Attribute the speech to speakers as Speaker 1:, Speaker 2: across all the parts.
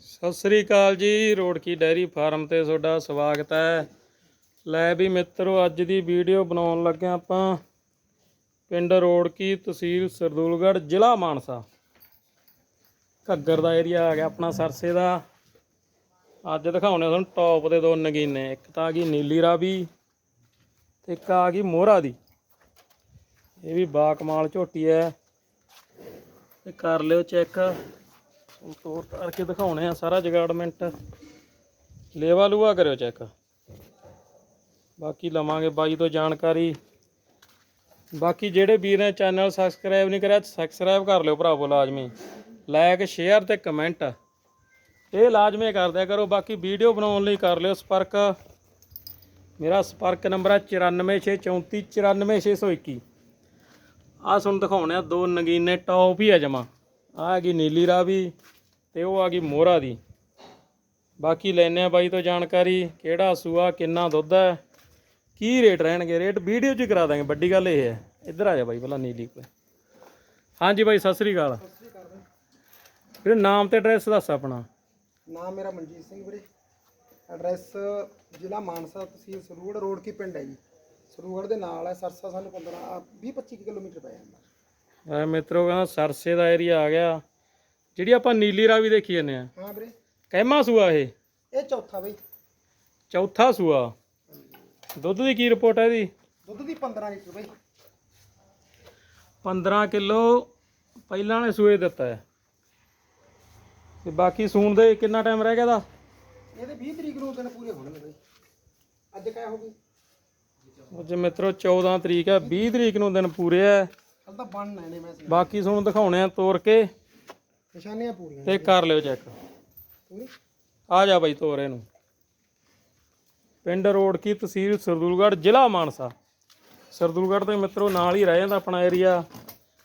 Speaker 1: ਸਤਿ ਸ੍ਰੀ ਅਕਾਲ ਜੀ, Rorki dairy farm ਤੇ ਤੁਹਾਡਾ ਸਵਾਗਤ ਹੈ। ਲੈ ਵੀ ਮਿੱਤਰੋ, ਅੱਜ ਦੀ ਵੀਡੀਓ ਬਣਾਉਣ ਲੱਗੇ ਹਾਂ ਆਪਾਂ ਪਿੰਡ ਰੋੜਕੀ ਤਹਿਸੀਲ ਸਰਦੂਲਗੜ੍ਹ, ਜ਼ਿਲ੍ਹਾ ਮਾਨਸਾ। ਘੱਗਰ ਦਾ ਏਰੀਆ ਆ ਗਿਆ ਆਪਣਾ ਸਰਸੇ ਦਾ। ਅੱਜ ਦਿਖਾਉਣੇ ਤੁਹਾਨੂੰ ਟੌਪ ਦੇ ਦੋ ਨਗੀਨੇ, ਇੱਕ ਤਾਂ ਆ ਗਈ ਨੀਲੀ ਰਾਵੀ ਤੇ ਇੱਕ ਆ ਗਈ ਮੋਹਰਾ ਦੀ। ਇਹ ਵੀ ਬਾ ਕਮਾਲ ਝੋਟੀ ਹੈ। ਤੇ ਕਰ ਲਿਓ ਚੈੱਕ। ਤੋਰ ਤਾਰ ਕੇ ਦਿਖਾਉਣੇ ਆ ਸਾਰਾ ਜਗਾੜਮੈਂਟ ਲੇਵਾ ਲੂਆ ਕਰਿਓ ਚੈੱਕ ਬਾਕੀ ਲਵਾਂਗੇ ਬਾਈ ਤੋਂ ਜਾਣਕਾਰੀ। ਬਾਕੀ ਜਿਹੜੇ ਵੀਰ ਨੇ ਚੈਨਲ ਸਬਸਕ੍ਰਾਈਬ ਨਹੀਂ ਕਰਿਆ ਸਬਸਕ੍ਰਾਈਬ ਕਰ ਲਿਓ ਭਰਾਵੋ ਲਾਜ਼ਮੀ। ਲਾਇਕ ਸ਼ੇਅਰ ਤੇ ਕਮੈਂਟ ਇਹ ਲਾਜ਼ਮੀ ਕਰ ਦਿਆ ਕਰੋ, ਬਾਕੀ ਵੀਡੀਓ ਬਣਾਉਣ ਲਈ ਕਰ ਲਿਓ ਸੰਪਰਕ। ਮੇਰਾ ਸੰਪਰਕ ਨੰਬਰ ਹੈ 9464 94621 ਆ ਤੁਹਾਨੂੰ ਦਿਖਾਉਣੇ ਆ ਦੋ ਨਗੀਨੇ ਟੌਪ ਹੀ ਆ ਜਮਾ। ਆ ਹੈਗੀ ਨੀਲੀ ਰਾਵੀ। ਤੇ ਉਹ ਆ ਗਈ ਮੋਹਰਾ ਦੀ। ਬਾਕੀ ਲੈਨੇ ਆ ਬਾਈ ਤੋਂ ਜਾਣਕਾਰੀ ਕਿਹੜਾ ਸੂਆ ਕਿੰਨਾ ਦੁੱਧ ਹੈ ਕੀ ਰੇਟ ਰਹਿਣਗੇ? ਰੇਟ ਵੀਡੀਓ 'ਚ ਕਰਾ ਦਾਂਗੇ ਵੱਡੀ ਗੱਲ ਇਹ ਹੈ। ਇੱਧਰ ਆ ਜਾ ਬਾਈ ਪਹਿਲਾਂ ਨੀਲੀ ਕੋਲ। ਹਾਂਜੀ ਬਾਈ ਸਤਿ ਸ੍ਰੀ ਅਕਾਲ। ਵੀਰੇ ਨਾਮ ਤੇ ਐਡਰੈਸ ਦੱਸ ਆਪਣਾ।
Speaker 2: ਨਾਮ ਮੇਰਾ ਮਨਜੀਤ ਸਿੰਘ ਵੀਰੇ। ਐਡਰੈਸ ਜ਼ਿਲ੍ਹਾ ਮਾਨਸਾ ਤਹਿਸੀਲ ਸਰੂੜ ਰੋਡ ਕੀ ਪਿੰਡ ਹੈ ਜੀ। ਸਰੂੜ ਦੇ ਨਾਲ ਹੈ ਸਰਸਾ ਸਾਨੂੰ 15 20 25 ਕਿਲੋਮੀਟਰ ਪੈ ਜਾਂਦਾ।
Speaker 1: ਐ ਮਿੱਤਰੋ ਕਹਿੰਦਾ ਸਰਸੇ ਦਾ ਏਰੀਆ ਆ ਗਿਆ। ਜਿਹੜੀ ਆਪਾਂ ਨੀਲੀ ਰਾਵੀ ਦੇਖੀ ਜਾਂਦੇ ਆ।
Speaker 2: ਹਾਂ ਵੀਰੇ।
Speaker 1: ਕਹਿਮਾ ਸੂਆ ਇਹ?
Speaker 2: ਇਹ ਚੌਥਾ ਬਈ।
Speaker 1: ਚੌਥਾ ਸੂਆ। ਦੁੱਧ ਦੀ ਕੀ ਰਿਪੋਰਟ ਹੈ ਇਹਦੀ?
Speaker 2: ਦੁੱਧ ਦੀ 15 ਲੀਟਰ ਬਈ।
Speaker 1: 15 ਕਿਲੋ ਪਹਿਲਾਂ ਨੇ ਸੂਏ ਦਿੱਤਾ ਹੈ। ਤੇ ਬਾਕੀ ਸੂਣ ਦੇ ਕਿੰਨਾ ਟਾਈਮ ਰਹਿ ਗਿਆ ਦਾ
Speaker 2: ਇਹਦੇ 20 ਤਰੀਕ ਨੂੰ ਦਿਨ ਪੂਰੇ ਹੋਣਗੇ ਬਈ। ਅੱਜ ਕਿਆ ਹੋ ਗਈ?
Speaker 1: ਅੱਜ ਮਿੱਤਰੋ 14 ਤਰੀਕ ਹੈ 20 ਤਰੀਕ ਨੂੰ ਦਿਨ ਪੂਰੇ ਹੈ।
Speaker 2: ਕੱਲ ਤਾਂ ਬਣਨਾ ਨੇ ਮੈਂ
Speaker 1: ਬਾਕੀ ਤੁਹਾਨੂੰ ਦਿਖਾਉਣੇ ਆ ਤੋਰ ਕੇ।
Speaker 2: ਨਿਸ਼ਾਨੀਆਂ ਪੂਰੀਆਂ
Speaker 1: ਤੇ ਕਰ ਲਿਓ ਚੈੱਕ।
Speaker 2: ਪੂਰੀ?
Speaker 1: ਆ ਜਾ ਬਾਈ ਤੋਰ ਇਹਨੂੰ ਪਿੰਡ ਰੋਡ ਕੀ ਤਹਿਸੀਲ ਸਰਦੂਲਗੜ੍ਹ ਜ਼ਿਲ੍ਹਾ ਮਾਨਸਾ। ਸਰਦੂਲਗੜ੍ਹ ਤੋਂ ਮਿੱਤਰੋ ਨਾਲ ਹੀ ਰਹਿ ਜਾਂਦਾ ਆਪਣਾ ਏਰੀਆ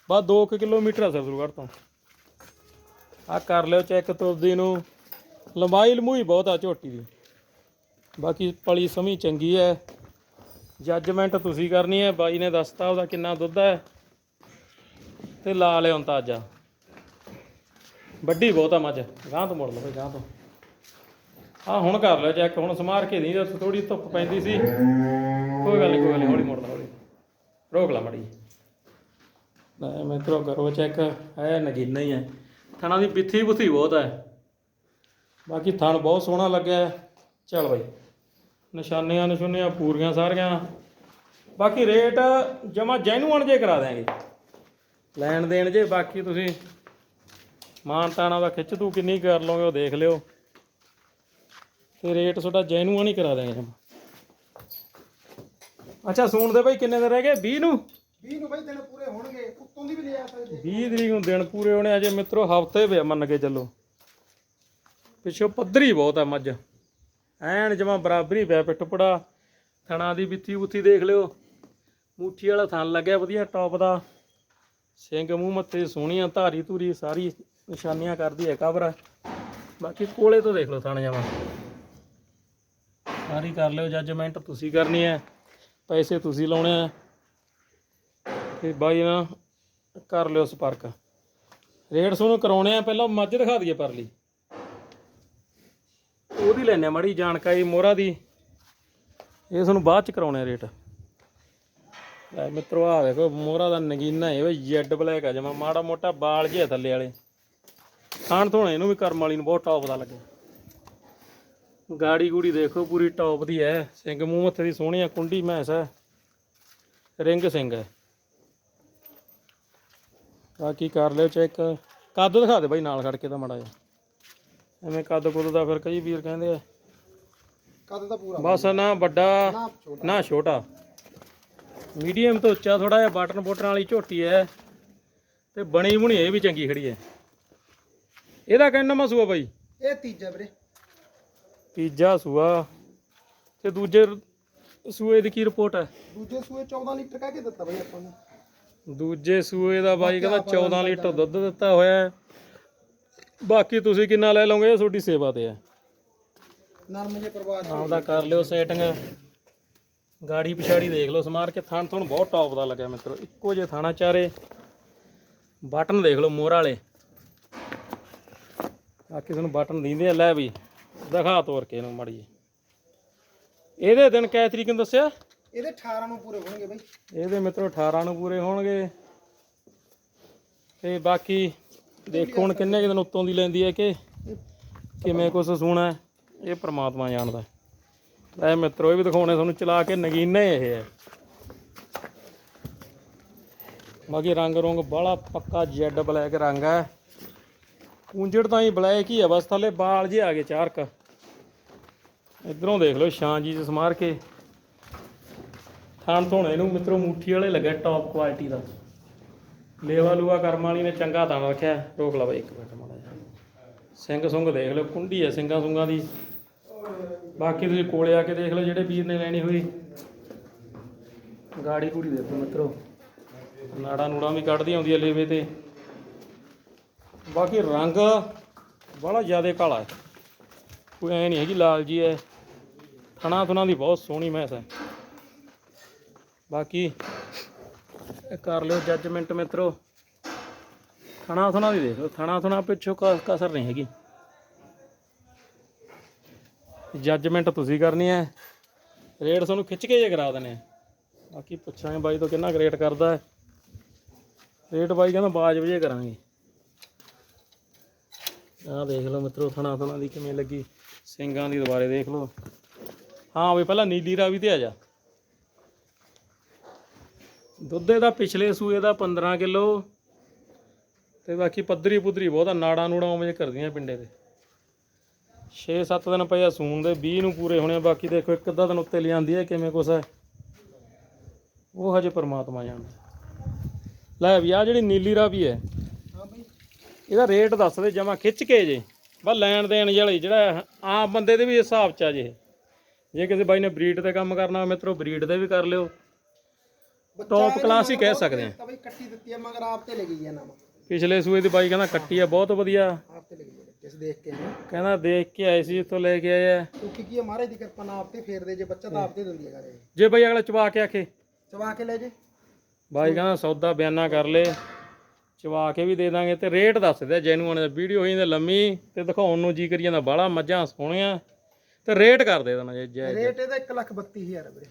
Speaker 1: ਬਸ 2 ਕਿਲੋਮੀਟਰ ਆ ਸਰਦੂਲਗੜ੍ਹ ਤੋਂ। ਆ ਕਰ ਲਿਓ ਚੈੱਕ ਤੁਰਦੀ ਨੂੰ। ਲੰਬਾਈ ਲਮੂਈ ਬਹੁਤ ਆ ਝੋਟੀ ਦੀ। ਬਾਕੀ ਪਲੀ ਸਮੀ ਚੰਗੀ ਹੈ ਜੱਜਮੈਂਟ ਤੁਸੀਂ ਕਰਨੀ ਹੈ ਬਾਈ ਨੇ ਦੱਸਤਾ ਉਹਦਾ ਕਿੰਨਾ ਦੁੱਧ ਹੈ ਤੇ ਲਾ ਲਿਓ ਅੰਤਾਜਾ ਵੱਡੀ ਬਹੁਤ ਆ ਮੱਝ। ਗਾਂ ਤੋਂ ਮੁੜ ਲਓ ਗਾਂ ਤੋਂ। ਆ ਹੁਣ ਕਰ ਲਿਓ ਚੈੱਕ ਹੁਣ ਸਮਾਰ ਕੇ ਨਹੀਂ ਉੱਥੇ ਥੋੜੀ ਧੁੱਪ ਪੈਂਦੀ ਸੀ। ਕੋਈ ਗੱਲ ਨਹੀਂ ਕੋਈ ਗੱਲ ਨਹੀਂ ਹੌਲੀ ਮੁੜ ਲਾ ਹੌਲੀ। ਰੋਕ ਲਾ ਮੜੀ ਲੈ ਮਿੱਤਰੋ, ਕਰੋ ਚੈੱਕ ਹੈ ਨਗੀਨਾ ਹੀ ਹੈ ਥਣਾ ਦੀ ਪਿੱਥੀ ਪੁੱਥੀ ਬਹੁਤ ਹੈ ਬਾਕੀ ਥਣ ਬਹੁਤ ਸੋਹਣਾ ਲੱਗਿਆ। ਹੈ। ਚੱਲ ਬਾਈ। ਨਿਸ਼ਾਨੀਆਂ ਨਿਸ਼ਾਨੀਆਂ ਪੂਰੀਆਂ ਸਾਰੀਆਂ। ਬਾਕੀ ਰੇਟ ਜਮਾ ਜੈਨੂਅਨ ਜੇ ਕਰਾ ਦਿਆਂਗੇ। ਲੈਣ ਦੇਣ ਜੇ, ਬਾਕੀ ਤੁਸੀਂ ਮਾਨ ਤਾਣਾ ਦਾ ਖਿੱਚ ਤੂੰ ਕਿੰਨੀ ਕਰ ਲਓਗੇ ਉਹ ਦੇਖ ਲਿਓ। ਤੇ ਰੇਟ ਤੁਹਾਡਾ ਜੈਨੂਅਨ ਹੀ ਕਰਾ ਜਮਾ ਅੱਛਾ ਸੂਣ ਦੇ ਭਾਈ ਕਿੰਨੇ ਦਿਨ ਰਹਿ ਗਏ? 20 ਨੂੰ?
Speaker 2: 20 ਨੂੰ ਬਈ ਦਿਨ ਪੂਰੇ ਹੋਣਗੇ ਉੱਤੋਂ ਦੀ ਵੀ ਲੈ ਆ ਸਕਦੇ
Speaker 1: 20 ਤਰੀਕ ਨੂੰ ਦਿਨ ਪੂਰੇ ਹੋਣੇ ਅਜੇ ਮਿੱਤਰੋ ਹਫ਼ਤੇ ਪਿਆ ਮੰਨ ਕੇ ਚੱਲੋ। ਪਿੱਛੋਂ ਪੱਧਰੀ ਬਹੁਤ ਆ ਮੱਝ। ਐਨ ਜਮਾ ਬਰਾਬਰੀ ਪਿਆ ਪਿੱਠਪੜਾ ਥਣਾ ਦੀ ਬਿੱਤੀ ਬੁੱਤੀ ਦੇਖ ਲਿਓ। ਮੁੱਠੀ ਵਾਲਾ ਥਣ ਲੱਗਿਆ ਵਧੀਆ ਟੌਪ ਦਾ। ਸਿੰਘ ਮੂੰਹ ਮੱਥੇ ਸੋਹਣੀਆਂ ਧਾਰੀ ਧੂਰੀ ਸਾਰੀ। ਨਿਸ਼ਾਨੀਆਂ ਕਰਦੀ ਹੈ ਕਬਰ ਬਾਕੀ ਕੋਲੇ ਤੋਂ ਦੇਖ ਲਓ ਥਾਣੇ ਜਾਵਾਂ ਸਾਰੀ ਕਰ ਲਿਓ ਜੱਜਮੈਂਟ ਤੁਸੀਂ ਕਰਨੀ ਹੈ, ਪੈਸੇ ਤੁਸੀਂ ਲਾਉਣੇ ਆ ਤੇ ਬਾਈ ਨਾ, ਕਰ ਲਿਓ ਸੰਪਰਕ। ਰੇਟ ਤੁਹਾਨੂੰ ਕਰਾਉਣੇ ਆ, ਪਹਿਲਾਂ ਮੱਝ ਦਿਖਾ ਦਈਏ ਪਰਲੀ। ਉਹਦੀ ਲੈਣੇ ਮੜੀ ਜਾਣਕਾਰੀ ਮੋਹਰਾ ਦੀ। ਇਹ ਤੁਹਾਨੂੰ ਬਾਅਦ ਚ ਕਰਾਉਣੇ ਆ ਰੇਟ। ਲੈ ਮਿੱਤਰੋ ਆ ਦੇਖੋ ਮੋਹਰਾ ਦਾ ਨਗੀਨਾ ਹੈ ਵੀ ਜੈਡ ਬਲੈਕ ਆ, ਜਮਾ ਮਾੜਾ ਮੋਟਾ ਬਾਲ ਜਿਹਾ ਥੱਲੇ ਵਾਲੇ। ਖਾਣ ਧੋਣੇ ਇਹਨੂੰ ਵੀ ਕਰਮ ਵਾਲੀ ਨੂੰ ਬਹੁਤ ਟੌਪ ਦਾ ਲੱਗੇ। ਗਾੜੀ ਗੂੜੀ ਦੇਖੋ ਪੂਰੀ ਟੌਪ ਦੀ ਹੈ ਸਿੰਘ ਮੂੰਹ ਮੱਥੇ ਦੀ ਸੋਹਣੀ ਆ ਕੁੰਡੀ ਮੈਸ ਹੈ ਰਿੰਗ ਸਿੰਘ ਹੈ ਬਾਕੀ ਕਰ ਲਿਓ ਚੈੱਕ ਕੱਦ ਦਿਖਾ ਦੇ ਬਾਈ ਨਾਲ ਖੜ ਕੇ ਤਾਂ ਮੜਾ ਜਾ ਐਵੇਂ ਕੱਦ ਕੁੱਦ ਦਾ ਫਿਰ ਕਈ ਵੀਰ ਕਹਿੰਦੇ ਆ।
Speaker 2: ਕਦ ਦਾ ਪੂਰਾ
Speaker 1: ਬਸ ਨਾ ਵੱਡਾ
Speaker 2: ਨਾ ਛੋਟਾ।
Speaker 1: ਨਾ ਛੋਟਾ। ਮੀਡੀਅਮ ਤੋਂ ਉੱਚਾ ਥੋੜਾ ਜਿਹਾ ਬਟਨ ਬੋਟਨ ਵਾਲੀ ਝੋਟੀ ਹੈ ਤੇ ਬਣੀ ਬੁਣੀ ਇਹ ਵੀ ਚੰਗੀ ਖੜੀ ਹੈ ਇਹਦਾ ਕਹਿਣਾ ਮਾ ਸੂਆ ਬਾਈ?
Speaker 2: ਇਹ ਤੀਜਾ ਵੀਰੇ।
Speaker 1: ਤੀਜਾ ਸੂਆ। ਤੇ ਦੂਜੇ ਸੂਏ ਦੀ ਕੀ ਰਿਪੋਰਟ ਹੈ?
Speaker 2: ਦੂਜੇ ਸੂਏ 14 ਲੀਟਰ ਕਹਿ ਕੇ ਦਿੱਤਾ ਬਈ ਆਪਾਂ ਨੂੰ।
Speaker 1: ਦੂਜੇ ਸੂਏ ਦਾ ਬਾਈ ਕਹਿੰਦਾ 14 ਲੀਟਰ ਦੁੱਧ ਦਿੱਤਾ ਹੋਇਆ ਹੈ। ਬਾਕੀ ਤੁਸੀਂ ਕਿੰਨਾ ਲੈ ਲਓਗੇ? ਇਹ ਤੁਹਾਡੀ ਸੇਵਾ ਤੇ ਹੈ।
Speaker 2: ਨਰਮ ਜੇ ਪਰਿਵਾਰ ਚ
Speaker 1: ਆਪਦਾ ਕਰ ਲਿਓ ਸੈਟਿੰਗ ਗਾੜੀ ਪਿਛਾੜੀ ਦੇਖ ਲਓ ਸਮਾਰ ਕੇ ਥਣ ਤੁਹਾਨੂੰ ਬਹੁਤ ਟੌਪ ਦਾ ਲੱਗਿਆ ਮਿੱਤਰੋ। ਇੱਕੋ ਜੇ ਥਾਣਾ ਚਾਰੇ। ਬਟਨ ਦੇਖ ਲਓ ਮੋਹਰ ਵਾਲੇ। ਆ ਕਿਸੇ ਨੂੰ ਬਟਨ ਦਿੰਦੇ ਆ ਲੈ ਵੀ ਦਿਖਾ ਤੋਰ ਕੇ ਇਹਨੂੰ ਮੜੀ ਇਹਦੇ ਦਿਨ ਕੈ ਤਰੀਕ ਨੂੰ ਦੱਸਿਆ?
Speaker 2: ਇਹਦੇ 18 ਨੂੰ ਪੂਰੇ ਹੋਣਗੇ ਬਾਈ।
Speaker 1: ਇਹਦੇ ਮਿੱਤਰੋ 18 ਨੂੰ ਪੂਰੇ ਹੋਣਗੇ। ਤੇ ਬਾਕੀ ਦੇਖੋ ਹੁਣ ਕਿੰਨੇ ਕੁ ਦਿਨ ਉੱਤੋਂ ਦੀ ਲੈਂਦੀ ਹੈ ਕਿ ਕਿਵੇਂ ਕੁਛ ਸੂਣਾ ਇਹ ਪ੍ਰਮਾਤਮਾ ਜਾਣਦਾ ਲੈ ਮਿੱਤਰੋ ਇਹ ਵੀ ਦਿਖਾਉਣੇ ਤੁਹਾਨੂੰ ਚਲਾ ਕੇ ਨਗੀਨੇ ਇਹ ਹੈ। ਬਾਕੀ ਰੰਗ ਰੰਗ ਬਾਹਲਾ ਪੱਕਾ ਜੈਡ ਬਲੈਕ ਰੰਗ ਹੈ। ਪੂੰਝੜ ਤਾਂ ਹੀ ਬਲੈਕ ਹੀ ਆ, ਬਸ ਥੱਲੇ ਬਾਲ ਜੇ ਆ ਗਏ ਚਾਰਕ। ਇਧਰੋਂ ਦੇਖ ਲਓ ਛਾਂ ਜੀ ਚ ਸਮਾਰ ਕੇ। ਥਾਣ ਧੋਣੇ ਨੂੰ ਮਿੱਤਰੋ ਮੁੱਠੀ ਵਾਲੇ ਲੱਗੇ ਟੌਪ ਕੁਆਲਿਟੀ ਦਾ। ਲੇਵਾ ਲੂਆ ਕਰਮ ਵਾਲੀ ਨੇ ਚੰਗਾ ਤਾਂ ਰੱਖਿਆ। ਰੋਕ ਲਾ ਬਾਈ ਇੱਕ ਮਿੰਟ ਮਾੜਾ ਜਿਹਾ। ਸਿੰਘ ਸੁੰਗ ਦੇਖ ਲਓ, ਕੁੰਡੀ ਹੈ ਸਿੰਘਾਂ ਸੁੰਗਾਂ ਦੀ। ਬਾਕੀ ਤੁਸੀਂ ਕੋਲੇ ਆ ਕੇ ਦੇਖ ਲਓ ਜਿਹੜੇ ਵੀਰ ਨੇ ਲੈਣੀ ਹੋਈ। ਗਾੜੀ ਕੂੜੀ ਦੇਖੋ ਮਿੱਤਰੋ। ਨਾੜਾ ਨੂੜਾ ਵੀ ਕੱਢਦੀ ਆਉਂਦੀ ਹੈ ਲੇਵੇ ਤੇ। ਬਾਕੀ ਰੰਗ ਬੜਾ ਜ਼ਿਆਦਾ ਕਾਲਾ ਹੈ। ਕੋਈ ਐ ਨਹੀਂ ਹੈਗੀ ਲਾਲ ਜੀ ਹੈ। ਥਣਾ ਥੁਣਾ ਦੀ ਬਹੁਤ ਸੋਹਣੀ ਮੈਸ ਹੈ। ਬਾਕੀ ਇਹ ਕਰ ਲਿਓ ਜੱਜਮੈਂਟ ਮਿੱਤਰੋ। ਥਣਾ ਥੁਣਾ ਦੀ ਦੇਖ ਲਓ। ਥਣਾ ਥੁਣਾ ਪਿੱਛੋਂ ਕ- ਕਸਰ ਨਹੀਂ ਹੈਗੀ। ਜੱਜਮੈਂਟ ਤੁਸੀਂ ਕਰਨੀ ਹੈ। ਰੇਟ ਤੁਹਾਨੂੰ ਖਿੱਚ ਕੇ ਜੇ ਕਰਾ ਦਨੇ ਬਾਕੀ ਪੁੱਛਾਂਗੇ ਬਾਈ ਤੋਂ ਕਿੰਨਾ ਰੇਟ ਕਰਦਾ ਹੈ। ਰੇਟ ਬਾਈ ਕਹਿੰਦਾ ਬਾਜ ਵਜੇ ਕਰਾਂਗੇ। ਆਹ ਦੇਖ ਲਓ ਮਿੱਤਰੋ, ਥਣਾ ਥਣਾ ਦੀ ਕਿਵੇਂ ਲੱਗੀ ਸਿੰਘਾਂ ਦੀ ਦੁਬਾਰੇ ਦੇਖ ਲਓ। ਹਾਂ ਵੀ ਪਹਿਲਾਂ ਨੀਲੀ ਰਾਵੀ ਤੇ ਆ ਜਾ। ਦੁੱਧ ਦਾ ਪਿਛਲੇ ਸੂਏ ਦਾ 15 ਕਿਲੋ ਤੇ ਬਾਕੀ ਪੱਧਰੀ ਪੁੱਧਰੀ ਬਹੁਤ ਨਾੜਾਂ ਨੂੜਾਂ ਉਵੇਂ ਕਰਦੀਆਂ ਪਿੰਡੇ ਦੇ 6-7 ਦਿਨ ਪਏ ਆ ਸੂਣ ਦੇ 20 ਨੂੰ ਪੂਰੇ ਹੋਣੇ ਬਾਕੀ ਦੇਖੋ ਇੱਕ ਅੱਧਾ ਦਿਨ ਉੱਤੇ ਲਿਆਂਦੀ ਹੈ ਕਿਵੇਂ ਕੁਛ ਹੈ ਉਹ ਹਜੇ ਪ੍ਰਮਾਤਮਾ ਜਾਣਦਾ। ਲੈ ਵੀ ਆ ਜਿਹੜੀ ਨੀਲੀ ਰਾਵੀ ਹੈ ਇਹਦਾ ਰੇਟ ਦੱਸ ਦੇ ਜਮਾ ਖਿੱਚ ਕੇ ਜੇ। ਬਸ ਲੈਣ ਦੇਣ ਵਾਲੀ ਜਿਹੜਾ ਆਮ ਬੰਦੇ ਦੇ ਵੀ ਹਿਸਾਬ ਚ ਆ ਜੇ। ਜੇ ਕਿਸੇ ਬਾਈ ਨੇ ਬਰੀਡ ਤੇ ਕੰਮ ਕਰਨਾ ਹੋਵੇ ਮਿੱਤਰੋ ਬਰੀਡ ਦੇ ਵੀ ਕਰ ਲਿਓ।
Speaker 2: ਇਹਨੇ
Speaker 1: class ਹੀ ਕਹਿ ਸਕਦੇ ਹਾਂ।
Speaker 2: ਤਾਂ ਬਾਈ ਕੱਟੀ ਦਿੱਤੀ ਹੈ ਮਗਰ ਆਪ ਤੇ ਲੱਗੀ ਹੈ ਨਾਮ
Speaker 1: ਪਿਛਲੇ ਸੂਏ ਦੀ ਬਾਈ ਕਹਿੰਦਾ ਕੱਟੀ ਆ ਬਹੁਤ ਵਧੀਆ।
Speaker 2: ਆਪ ਤੇ ਲੱਗੀ ਹੈ ਕਿਸ ਦੇਖ ਕੇ ਆਏ
Speaker 1: ਕਹਿੰਦਾ ਦੇਖ ਕੇ ਆਏ ਸੀ ਇੱਥੋਂ ਲੈ ਕੇ ਆਏ ਆ।
Speaker 2: ਕਿਉਂਕਿ ਕੀ ਹੈ ਮਹਾਰਾਜ ਦੀ ਕਿਰਪਾ ਨਾਲ ਆਪ ਤੇ ਫੇਰਦੇ ਜੇ ਬੱਚਾ ਤਾਂ ਆਪ ਤੇ ਦਿੰਦੀ ਹੈ ਘਰੇ
Speaker 1: ਜੇ ਬਾਈ ਅਗਲਾ ਚਵਾ ਕੇ ਆਖੇ।
Speaker 2: ਚਵਾ ਕੇ ਲੈ ਜੇ।
Speaker 1: ਬਾਈ ਕਹਿੰਦਾ ਸੌਦਾ ਬਿਆਨਾ ਕਰ ਲੈ। ਚਵਾ ਕੇ ਵੀ ਦੇ ਦਾਂਗੇ ਤੇ ਰੇਟ ਦੱਸ ਦੇ ਜੈਨੂਅਨ ਵੀਡੀਓ ਹੋਈ ਜਾਂਦੀ ਲੰਮੀ ਤੇ ਦਿਖਾਉਣ ਨੂੰ ਜੀ ਕਰੀ ਜਾਂਦਾ ਬਾਹਲਾ ਮੱਝਾਂ ਸੋਹਣੀਆਂ। ਤੇ ਰੇਟ ਕਰ ਦੇ ਦੇਣਾ ਜੇ ਜੈ
Speaker 2: ਰੇਟ ਇਹਦਾ 1 ਲੱਖ 32000 ਹੈ ਵੀਰੇ।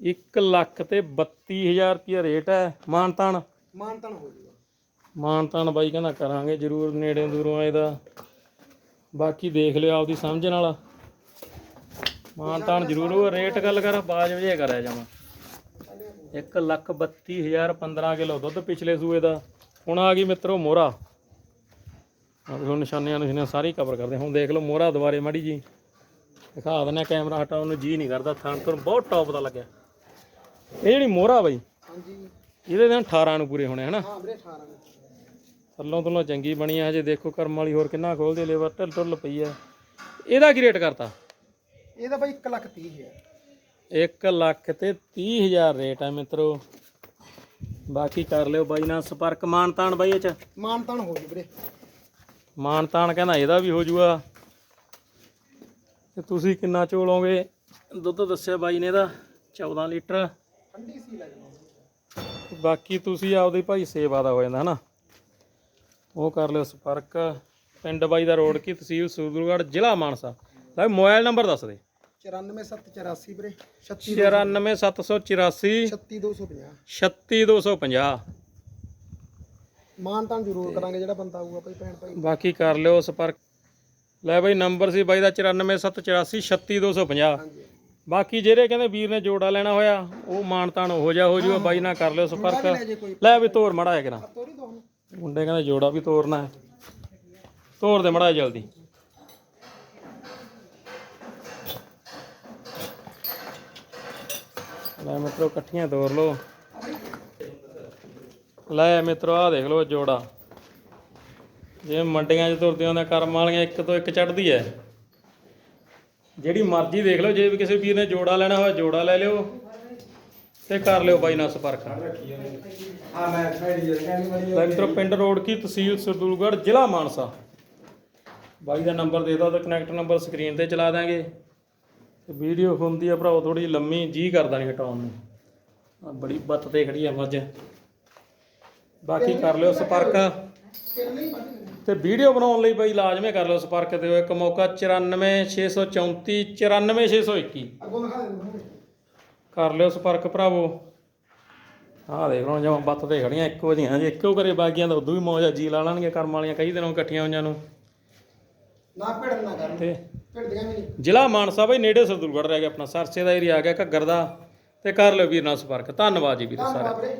Speaker 1: 1 ਲੱਖ ਤੇ 32000 ਰੁਪਏ ਰੇਟ ਹੈ ਮਾਨਤਾਨ।
Speaker 2: ਮਾਨਤਨ ਹੋ ਜੂਗਾ।
Speaker 1: ਮਾਨਤਾਨ ਬਾਈ ਕਹਿੰਦਾ ਕਰਾਂਗੇ ਜ਼ਰੂਰ ਨੇੜੇ ਦੂਰੋਂ ਆਏ ਦਾ ਬਾਕੀ ਦੇਖ ਲਿਓ ਆਪਦੀ ਸਮਝ ਨਾਲ। ਮਾਨਤਾਨ ਜ਼ਰੂਰ ਉਹ ਰੇਟ ਗੱਲ ਕਰ ਬਾਜ ਵਜੇ ਕਰਿਆ ਜਾਵਾਂ। 1 ਲੱਖ 32000 15 ਕਿਲੋ ਦੁੱਧ ਪਿਛਲੇ ਸੂਏ ਦਾ। ਹੁਣ ਆ ਗਈ ਮਿੱਤਰੋ ਮੋਹਰਾ। ਹੁਣ ਨਿਸ਼ਾਨਿਆਂ ਨਿਸ਼ਾਨੀਆਂ ਸਾਰੀ ਕਵਰ ਕਰਦੇ ਹੁਣ ਦੇਖ ਲਓ ਮੋਹਰਾ ਦੁਬਾਰੇ ਮਾੜੀ ਜੀ। ਦਿਖਾ ਦਿੰਦੇ ਕੈਮਰਾ ਹਟਾਉਣ ਨੂੰ ਜੀ ਨਹੀਂ ਕਰਦਾ। ਥਾਂ ਤੋਂ ਬਹੁਤ ਟੌਪ ਦਾ ਲੱਗਿਆ। ਇਹ ਜਿਹੜੀ ਮੋਹਰਾ ਬਾਈ
Speaker 2: ਹਾਂਜੀ।
Speaker 1: ਇਹਦੇ ਦਿਨ 18 ਨੂੰ ਪੂਰੇ ਹੋਣੇ ਹਨਾ?
Speaker 2: ਹਾਂ ਵੀਰੇ 18 ਨੂੰ।
Speaker 1: ਥੱਲੋਂ ਥੱਲੋਂ ਚੰਗੀ ਬਣੀ ਆ ਹਜੇ ਦੇਖੋ ਕਰਮ ਵਾਲੀ ਹੋਰ ਕਿੰਨਾ ਖੋਲਦੇ ਲੇਵਰ ਢਿੱਲ ਢੁੱਲ ਪਈ ਆ। ਇਹਦਾ ਕੀ ਰੇਟ ਕਰਤਾ?
Speaker 2: ਇਹਦਾ ਬਾਈ 1 ਲੱਖ 30000
Speaker 1: 1 ਲੱਖ ਤੇ 30000 ਰੇਟ ਆ ਮਿੱਤਰੋ। ਬਾਕੀ ਕਰ ਲਿਓ ਬਾਈ ਨਾਲ ਸੰਪਰਕ। ਮਾਨਤਾਨ ਬਾਈ ਇਹ ਚ?
Speaker 2: ਮਾਨਤਨ ਹੋ ਜੂ ਵੀਰੇ।
Speaker 1: ਮਾਨਤਾਨ ਕਹਿੰਦਾ ਇਹਦਾ ਵੀ ਹੋ ਜੂਗਾ। ਤੇ ਤੁਸੀਂ ਕਿੰਨਾ ਚੋਲੋਗੇ ਦੁੱਧ ਦੱਸਿਆ ਬਾਈ ਨੇ ਇਹਦਾ 14 ਲੀਟਰ।
Speaker 2: ਠੰਡੀ ਸੀ ਲੱਗਣਾ
Speaker 1: ਬਾਕੀ ਤੁਸੀਂ ਆਪਦੇ ਭਾਈ ਸੇਵਾ ਦਾ ਹੋ ਜਾਂਦਾ ਹਨਾ? ਉਹ ਕਰ ਲਿਓ ਸੰਪਰਕ। ਪਿੰਡ ਬਾਈ ਦਾ ਰੋਡ ਕੀ ਤਹਿਸੀਲ ਸੂਰਦੁਰਗੜ੍ਹ ਜ਼ਿਲ੍ਹਾ ਮਾਨਸਾ। ਲੈ ਮੋਬਾਈਲ ਨੰਬਰ ਦੱਸ ਦੇ।
Speaker 2: 94784 ਵੀਰੇ 36
Speaker 1: 94784
Speaker 2: 36250
Speaker 1: 36250
Speaker 2: ਮਾਨਤਨ ਜ਼ਰੂਰ ਕਰਾਂਗੇ ਜਿਹੜਾ ਬੰਦਾ ਆਊਗਾ ਭਾਈ ਭੈਣ ਭਾਈ।
Speaker 1: ਬਾਕੀ ਕਰ ਲਿਓ ਸੰਪਰਕ ਲੈ ਬਾਈ ਨੰਬਰ ਸੀ ਬਾਈ ਦਾ 94784 36250
Speaker 2: ਹਾਂਜੀ।
Speaker 1: ਬਾਕੀ ਜਿਹੜੇ ਕਹਿੰਦੇ ਵੀਰ ਨੇ ਜੋੜਾ ਲੈਣਾ ਹੋਇਆ ਉਹ ਮਾਨਤਾਨ ਹੋ ਜਾ ਹੋ ਜੂਗਾ ਬਾਈ ਨਾਲ ਕਰ ਲਿਓ ਸੰਪਰਕ।
Speaker 2: ਲੈ
Speaker 1: ਵੀ ਤੋਰ ਮੜਾ ਹੈ
Speaker 2: ਹੁਣ।
Speaker 1: ਮੁੰਡੇ ਕਹਿੰਦੇ ਜੋੜਾ ਵੀ ਤੋਰਨਾ ਹੈ। ਤੋਰ ਦੇ ਮੜਾ ਜਲਦੀ। ਲੈ ਮਿੱਤਰੋ, ਇਕੱਠੀਆਂ ਤੋਰ ਲਓ। ਲੈ ਮਿੱਤਰੋ, ਆਹ ਦੇਖ ਲਓ ਜੋੜਾ। ਜੇ ਮੰਡੀਆਂ 'ਚ ਤੁਰਦੇ ਹੁੰਦੇ ਕਰਮ ਵਾਲੀਆਂ, ਇੱਕ ਤੋਂ ਇੱਕ ਚੜਦੀ ਐ। ਜਿਹੜੀ ਮਰਜ਼ੀ ਦੇਖ ਲਓ, ਜੇ ਵੀ ਕਿਸੇ ਵੀਰ ਨੇ ਜੋੜਾ ਲੈਣਾ ਹੋਵੇ, ਜੋੜਾ ਲੈ ਲਿਓ ਤੇ ਕਰ ਲਿਓ ਬਾਈ ਨਾਲ ਸੰਪਰਕ।
Speaker 2: ਆ ਮੈਂ
Speaker 1: ਮਿੱਤਰੋ, ਪਿੰਡ ਰੋਡ ਕੀ, ਤਹਿਸੀਲ ਸਰਦੂਲਗੜ੍ਹ, ਜ਼ਿਲ੍ਹਾ ਮਾਨਸਾ। ਬਾਈ ਦਾ ਨੰਬਰ ਦੇ ਦਿਓ ਤੇ ਕਨੈਕਟ ਨੰਬਰ ਸਕਰੀਨ ਤੇ ਚਲਾ ਦਾਂਗੇ ਤੇ ਵੀਡੀਓ ਹੁੰਦੀ ਆ ਭਰਾਓ ਥੋੜੀ ਲੰਮੀ ਜੀ ਕਰਦਾ ਨਹੀਂ ਹਟਾਉਣ ਨੂੰ। ਆ ਬੜੀ ਬੱਤ ਤੇ ਖੜੀ ਆ ਮੱਝ। ਬਾਕੀ ਕਰ ਲਿਓ ਸੰਪਰਕ। ਤੇ ਵੀਡੀਓ ਬਣਾਉਣ ਲਈ ਬਾਈ ਲਾਜ਼ਮੀ ਕਰ ਲਓ ਸੰਪਰਕ ਦਿਓ ਇੱਕ ਮੌਕਾ 94634 94621
Speaker 2: ਅੱਗੋਂ ਦਿਖਾ ਦੇ
Speaker 1: ਕਰ ਲਿਓ ਸੰਪਰਕ ਭਰਾਵੋ। ਆਹ ਦੇਖ ਲਓ ਜਮਾਂ ਬੱਤ ਤੇ ਖੜੀਆਂ ਇੱਕੋ ਜਿਹੀਆਂ ਜੇ। ਇੱਕੋ ਕਰੇ ਬਾਗੀਆਂ ਦਾ ਉਦੋਂ ਵੀ ਮੌਜ ਆ ਜੀ ਲਾ ਲੈਣਗੇ ਕਰਮ ਵਾਲੀਆਂ ਕਈ ਦਿਨੋਂ ਇਕੱਠੀਆਂ ਹੋਈਆਂ ਨੂੰ।
Speaker 2: ਨਾ ਭਿੜ ਨਾ ਕਰਨ।
Speaker 1: ਤੇ
Speaker 2: ਭਿੜਦੀਆਂ ਵੀ ਨਹੀਂ।
Speaker 1: ਜ਼ਿਲ੍ਹਾ ਮਾਨਸਾ ਬਈ ਨੇੜੇ ਸਰਦੂਲਗੜ੍ਹ ਰਹਿ ਗਿਆ ਆਪਣਾ ਸਰਸੇ ਦਾ ਏਰੀਆ ਆ ਗਿਆ ਘੱਗਰ ਦਾ ਤੇ ਕਰ ਲਿਓ ਵੀਰ ਨਾਲ ਸੰਪਰਕ। ਧੰਨਵਾਦ ਜੀ ਵੀਰ ਸਾਰੇ
Speaker 2: ਧੰਨਵਾਦ ਵੀਰੇ।